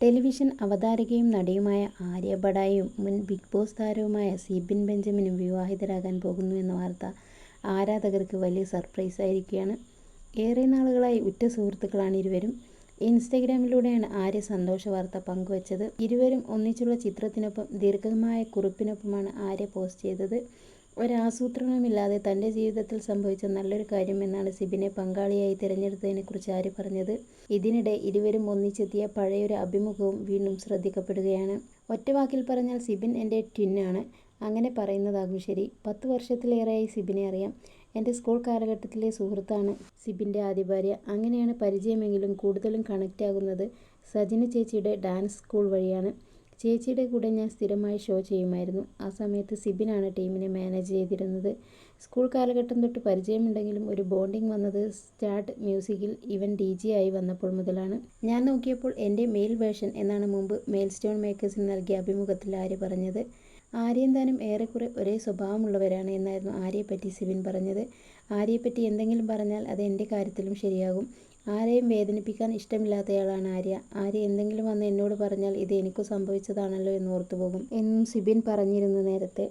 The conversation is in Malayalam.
ടെലിവിഷൻ അവതാരകയും നടിയുമായ ആര്യ ബഡായും മുൻ ബിഗ് ബോസ് താരവുമായ സിബിൻ ബെഞ്ചമിനും വിവാഹിതരാകാൻ പോകുന്നു എന്ന വാർത്ത ആരാധകർക്ക് വലിയ സർപ്രൈസായിരിക്കുകയാണ്. ഏറെ നാളുകളായി ഉറ്റ സുഹൃത്തുക്കളാണ് ഇരുവരും. ഇൻസ്റ്റഗ്രാമിലൂടെയാണ് ആര്യ സന്തോഷ വാർത്ത പങ്കുവച്ചത്. ഇരുവരും ഒന്നിച്ചുള്ള ചിത്രത്തിനൊപ്പം ദീർഘമായ കുറിപ്പിനൊപ്പമാണ് ആര്യ പോസ്റ്റ് ചെയ്തത്. ഒരാസൂത്രണവുമില്ലാതെ തന്റെ ജീവിതത്തിൽ സംഭവിച്ച നല്ലൊരു കാര്യം എന്നാണ് സിബിനെ പങ്കാളിയായി തിരഞ്ഞെടുത്തതിനെക്കുറിച്ച് ആര്യ പറഞ്ഞത്. ഇതിനിടെ ഇരുവരും ഒന്നിച്ചെത്തിയ പഴയൊരു അഭിമുഖവും വീണ്ടും ശ്രദ്ധിക്കപ്പെടുകയാണ്. ഒറ്റവാക്കിൽ പറഞ്ഞാൽ സിബിൻ എന്റെ ട്വിന്നാണ്. അങ്ങനെ പറയുന്നതാകും ശരി. പത്ത് വർഷത്തിലേറെയായി സിബിനെ അറിയാം. എന്റെ സ്കൂൾ കാലഘട്ടത്തിലെ സുഹൃത്താണ് സിബിന്റെ ആദ്യ ഭാര്യ. അങ്ങനെയാണ് പരിചയമെങ്കിലും കൂടുതലും കണക്ട് ആകുന്നത് സജിന ചേച്ചിയുടെ ഡാൻസ് സ്കൂൾ വഴിയാണ്. ചേച്ചിയുടെ കൂടെ ഞാൻ സ്ഥിരമായി ഷോ ചെയ്യുമായിരുന്നു. ആ സമയത്ത് സിബിനാണ് ടീമിനെ മാനേജ് ചെയ്തിരുന്നത്. സ്കൂൾ കാലഘട്ടം തൊട്ട് പരിചയമുണ്ടെങ്കിലും ഒരു ബോണ്ടിങ് വന്നത് സ്റ്റാർട്ട് മ്യൂസിക്കിൽ ഇവൻ ഡി ജി ആയി വന്നപ്പോൾ മുതലാണ്. ഞാൻ നോക്കിയപ്പോൾ എന്റെ മെയിൽ വേർഷൻ എന്നാണ് മുമ്പ് മെയിൽ സ്റ്റോൺ മേക്കേഴ്സിന് നൽകിയ അഭിമുഖത്തിൽ ആര്യ പറഞ്ഞത്. ആര്യയും താനും ഏറെക്കുറെ ഒരേ സ്വഭാവമുള്ളവരാണ് എന്നായിരുന്നു ആര്യയെപ്പറ്റി സിബിൻ പറഞ്ഞത്. ആര്യയെപ്പറ്റി എന്തെങ്കിലും പറഞ്ഞാൽ അത് എന്റെ കാര്യത്തിലും ശരിയാകും. ആരെയും വേദനിപ്പിക്കാൻ ഇഷ്ടമില്ലാത്തയാളാണ് ആര്യ. ആര്യ എന്തെങ്കിലും വന്ന് എന്നോട് പറഞ്ഞാൽ ഇത് എനിക്കു സംഭവിച്ചതാണല്ലോ എന്ന് ഓർത്തുപോകും എന്നും സിബിൻ പറഞ്ഞിരുന്നു നേരത്തെ.